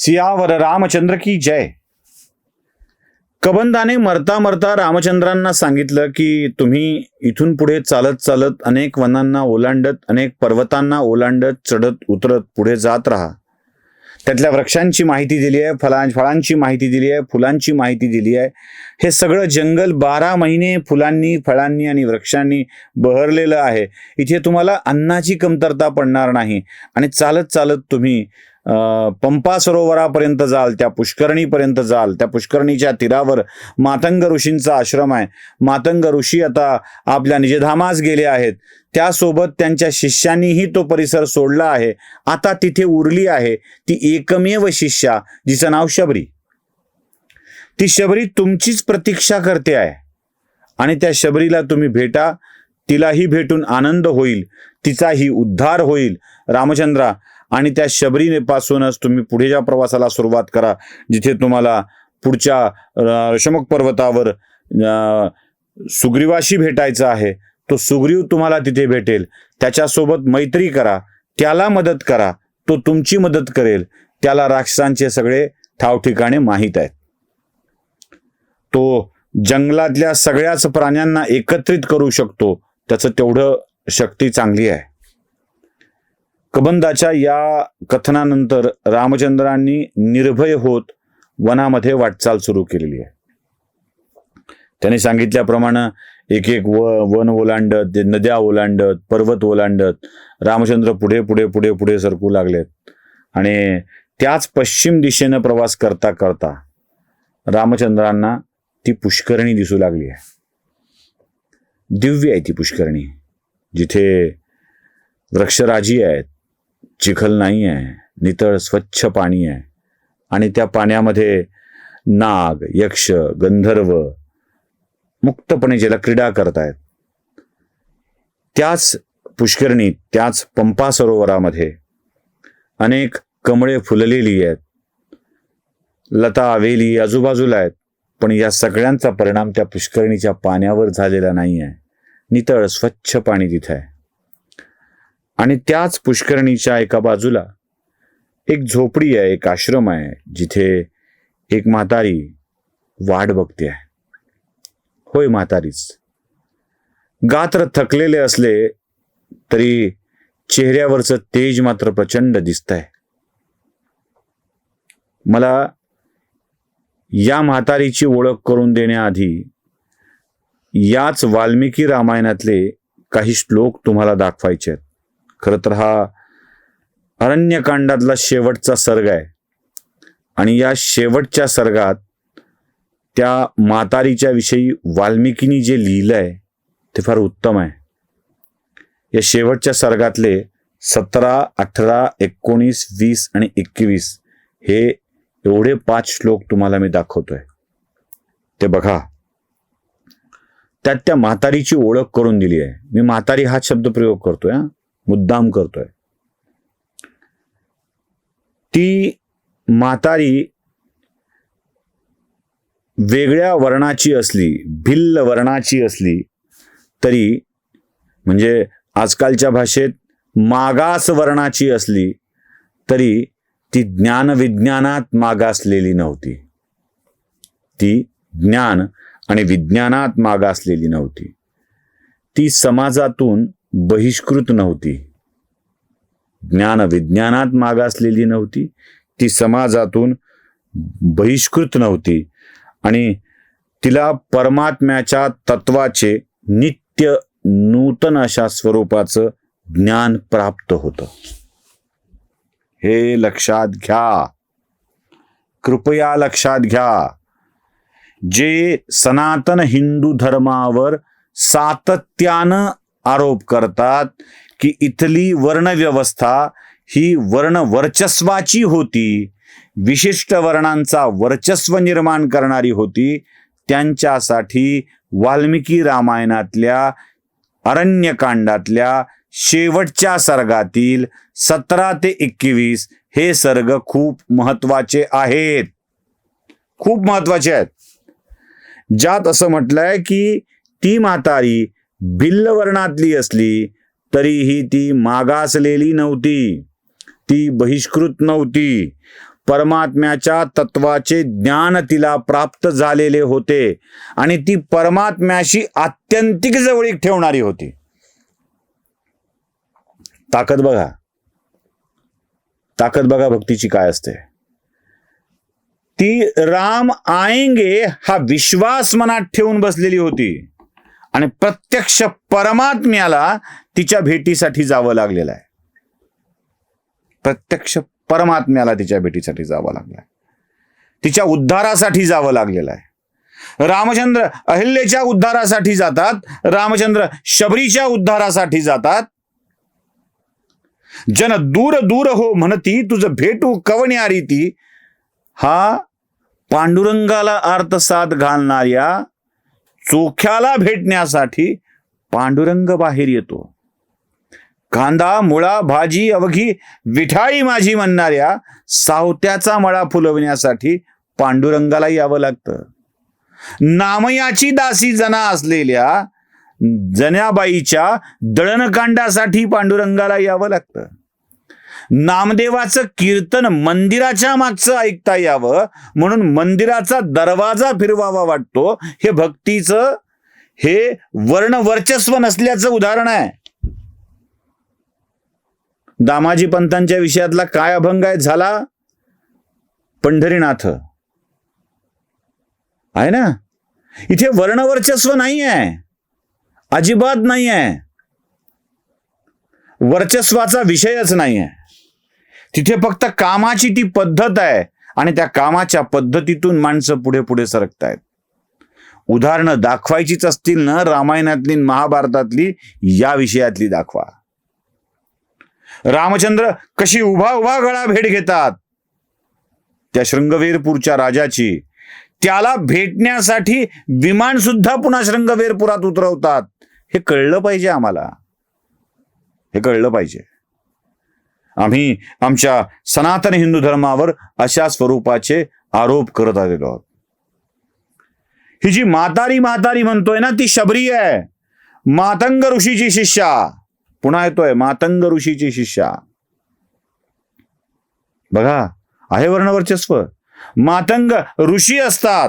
सियावर रामचंद्र की जय. कबंदाने मरता मरता रामचंद्रांना सांगितलं की तुम्ही इथून पुढे चालत चालत अनेक वनांना ओलांडत अनेक पर्वतांना ओलांडत चढत उतरत पुढे जात राहा. त्यातल्या वृक्षांची माहिती दिली आहे फळां फळांची माहिती दिली आहे फुलांची माहिती दिली आहे. हे सगळं जंगल बारा महिने फुलांनी फळांनी आणि वृक्षांनी बहरलेलं आहे. इथे तुम्हाला अन्नाची कमतरता पडणार नाही. आणि चालत चालत तुम्ही पंपा सरोवरापर्यंत जाल त्या पुष्करणीपर्यंत जाल. त्या पुष्करणीच्या तीरावर मातंग ऋषींचा आश्रम आहे. मातंग ऋषी आता आपल्या निजधामास गेले आहेत. त्यासोबत त्यांच्या शिष्यांनीही तो परिसर सोडला आहे. आता तिथे उरली आहे ती एकमेव शिष्या जिचं नाव शबरी. ती शबरी तुमचीच प्रतीक्षा करते आहे. आणि त्या शबरीला तुम्ही भेटा तिलाही भेटून आनंद होईल तिचाही उद्धार होईल. रामचंद्रा आणि त्या शबरीनेपासूनच तुम्ही पुढेच्या प्रवासाला सुरुवात करा जिथे तुम्हाला पुढच्या शमक पर्वतावर सुग्रीवाशी भेटायचं आहे तो सुग्रीव तुम्हाला तिथे भेटेल. त्याच्यासोबत मैत्री करा त्याला मदत करा तो तुमची मदत करेल. त्याला राक्षसांचे सगळे ठावठिकाणे माहीत आहेत. तो जंगलातल्या सगळ्याच प्राण्यांना एकत्रित करू शकतो त्याचं तेवढं शक्ती चांगली आहे. कबंदाच्या या कथनानंतर रामचंद्रांनी निर्भय होत वनामध्ये वाटचाल सुरू केलेली आहे. त्यांनी सांगितल्याप्रमाणे एक एक व वन ओलांडत नद्या ओलांडत पर्वत ओलांडत रामचंद्र पुढे पुढे पुढे पुढे सरकू लागलेत. आणि त्याच पश्चिम दिशेनं प्रवास करता करता रामचंद्रांना ती पुष्करणी दिसू लागली आहे. दिव्य आहे ती पुष्करणी जिथे वृक्षराजी आहेत. चिखल नाही आहे नितळ स्वच्छ पाणी आहे आणि त्या पाण्यामध्ये नाग यक्ष गंधर्व मुक्तपणे ज्याला क्रीडा करतायत त्याच पुष्करणीत त्याच पंपा सरोवरामध्ये अनेक कमळे फुललेली आहेत. लता वेली आजूबाजूला आहेत पण या सगळ्यांचा परिणाम त्या पुष्करणीच्या पाण्यावर झालेला नाही आहे नितळ स्वच्छ पाणी तिथे आहे. आणि त्याच पुष्करणीच्या एका बाजूला एक झोपडी आहे एक आश्रम आहे जिथे एक म्हातारी वाट बघते आहे. होय म्हातारीच. गात्र थकलेले असले तरी चेहऱ्यावरचं तेज मात्र प्रचंड दिसतंय. मला या म्हातारीची ओळख करून देण्याआधी याच वाल्मिकी रामायणातले काही श्लोक तुम्हाला दाखवायचे आहेत. खरं तर हा अरण्यकांडातला शेवटचा सर्ग आहे. आणि या शेवटच्या सर्गात त्या म्हातारीच्या विषयी वाल्मिकीनी जे लिहिलंय ते फार उत्तम आहे. या शेवटच्या सर्गातले सतरा अठरा एकोणीस वीस आणि एकवीस हे एवढे पाच श्लोक तुम्हाला मी दाखवतोय. ते बघा. त्यात त्या म्हातारीची ओळख करून दिली आहे. मी म्हातारी हा शब्द प्रयोग करतोय मुद्दाम करतोय. ती म्हातारी वेगळ्या वर्णाची असली भिल्ल वर्णाची असली तरी म्हणजे आजकालच्या भाषेत मागास वर्णाची असली तरी ती ज्ञानविज्ञानात मागासलेली नव्हती. ती ज्ञान आणि विज्ञानात मागासलेली नव्हती. ती समाजातून बहिष्कृत नव्हती. ज्ञान विज्ञानात मागासलेली नव्हती. ती समाजातून बहिष्कृत नव्हती. आणि तिला परमात्म्याच्या तत्वाचे नित्य नूतन अशा स्वरूपाचं ज्ञान प्राप्त होतं. हे लक्षात घ्या. कृपया लक्षात घ्या. जे सनातन हिंदू धर्मावर सातत्यानं आरोप करतात की इथली वर्णव्यवस्था ही वर्ण वर्चस्वाची होती. विशिष्ट वर्णांचा वर्चस्व निर्माण करणारी होती. त्यांच्यासाठी वाल्मिकी रामायणातल्या अरण्यकांडातल्या शेवटच्या सर्गातील सतरा ते एकवीस हे सर्ग खूप महत्त्वाचे आहेत. खूप महत्त्वाचे आहेत. ज्यात असं म्हटलंय की ती म्हातारी भिल्ल वर्णातली असली तरीही ती मागासलेली नव्हती. ती बहिष्कृत नव्हती. परमात्म्याच्या तत्वाचे ज्ञान तिला प्राप्त झालेले होते आणि ती परमात्म्याशी आत्यंतिक जवळीक ठेवणारी होती. ताकद बघा. ताकद बघा भक्तीची काय असते. ती राम आएंगे हा विश्वास मनात ठेवून बसलेली होती. आणि प्रत्यक्ष परमात्म्याला तिच्या भेटीसाठी जावं लागलेलं आहे. प्रत्यक्ष परमात्म्याला तिच्या भेटीसाठी जावं लागलं तिच्या उद्धारासाठी जावं लागलेलं आहे. रामचंद्र अहिल्याच्या उद्धारासाठी जातात रामचंद्र शबरीच्या उद्धारासाठी जातात. जन दूर दूर हो म्हणती तुझं भेटू कवण्यारी ती हा पांडुरंगाला अर्थसाथ घालणाऱ्या चोख्याला भेटण्यासाठी पांडुरंग बाहेर येतो. कांदा मुळा भाजी अवघी विठाई माझी म्हणणाऱ्या सावत्याचा मळा फुलवण्यासाठी पांडुरंगाला यावं लागतं. नामयाची दासी जना असलेल्या जन्याबाईच्या दळणकांडासाठी पांडुरंगाला यावं लागतं. नामदेवाचं कीर्तन मंदिराच्या मागचं ऐकता यावं म्हणून मंदिराचा दरवाजा फिरवावा वाटतो. हे भक्तीचं हे वर्ण वर्चस्व नसल्याचं उदाहरण आहे. दामाजी पंतांच्या विषयातला काय अभंग आहे? झाला पंढरीनाथ. आहे ना? इथे वर्णवर्चस्व नाही आहे. अजिबात नाही आहे. वर्चस्वाचा विषयच नाही आहे. तिथे फक्त कामाची ती पद्धत आहे आणि त्या कामाच्या पद्धतीतून माणसं पुढे पुढे सरकतायत. उदाहरणं दाखवायचीच असतील ना रामायणातली महाभारतातली या विषयातली दाखवा. रामचंद्र कशी उभा उभा गळा भेट घेतात. त्या शृंगवेरपूरच्या राजाची. त्याला भेटण्यासाठी विमान सुद्धा पुन्हा शृंगवेरपुरात उतरवतात. हे कळलं पाहिजे आम्हाला. हे कळलं पाहिजे. आम्ही आमच्या सनातन हिंदू धर्मावर अशा स्वरूपाचे आरोप करत आलेलो आहोत. ही जी म्हातारी म्हातारी म्हणतोय ना ती शबरी आहे. मातंग ऋषीची शिष्या. पुन्हा येतोय मातंग ऋषीची शिष्या. बघा आहे वर्णवर्चस्व मातंग ऋषी असतात.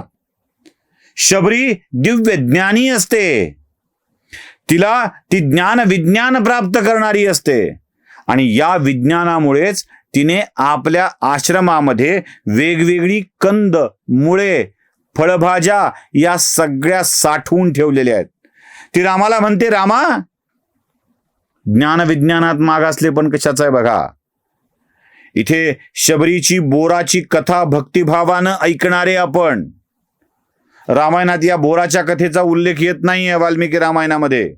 शबरी दिव्य ज्ञानी असते. तिला ती ज्ञान विज्ञान प्राप्त करणारी असते. आणि या विज्ञानामुळेच तिने आपल्या आश्रमामध्ये वेगवेगळी कंद मुळे फळभाज्या या सगळ्या साठवून ठेवलेल्या आहेत. ती रामाला म्हणते रामा ज्ञान विज्ञानात मागासले पण कशाचं आहे बघा. इथे शबरीची बोराची कथा भक्तिभावानं ऐकणारे आपण. रामायणात या बोराच्या कथेचा उल्लेख येत नाही आहे वाल्मिकी रामायणामध्ये.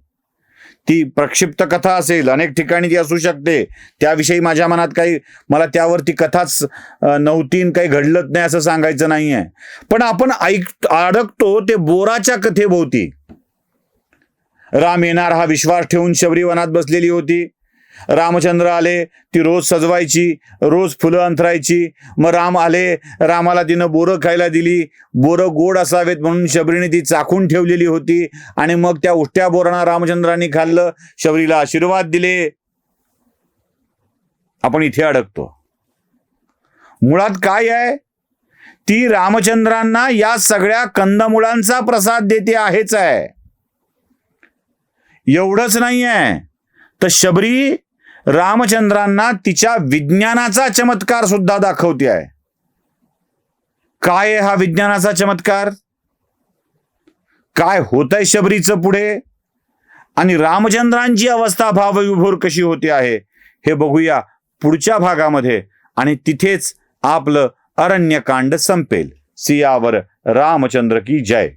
ती प्रक्षिप्त कथा असेल अनेक ठिकाणी ती असू शकते. त्याविषयी माझ्या मनात काही मला त्यावरती कथाच अं, नव्हती काही घडलंच नाही असं सांगायचं नाही आहे पण आपण ऐक अडकतो ते बोराच्या कथेभोवती. राम येणार हा विश्वास ठेवून शबरी वनात बसलेली होती. रामचंद्र आले ती रोज सजवायची रोज फुलं अंथरायची. मग राम आले रामाला तिनं बोरं खायला दिली. बोरं गोड असावेत म्हणून शबरीने ती चाखून ठेवलेली होती. आणि मग त्या उष्ट्या बोरांना रामचंद्रांनी खाल्लं. शबरीला आशीर्वाद दिले. आपण इथे अडकतो. मुळात काय आहे? ती रामचंद्रांना या सगळ्या कंदमुळांचा प्रसाद देते आहेच आहे. एवढंच नाही आहे तर शबरी रामचंद्रांना तिच्या विज्ञानाचा चमत्कार सुद्धा दाखवते आहे. काय आहे हा विज्ञानाचा चमत्कार? काय होत आहे शबरीचं पुढे? आणि रामचंद्रांची अवस्था भावविभोर कशी होते आहे हे बघूया पुढच्या भागामध्ये. आणि तिथेच आपलं अरण्यकांड संपेल. सियावर रामचंद्र की जय.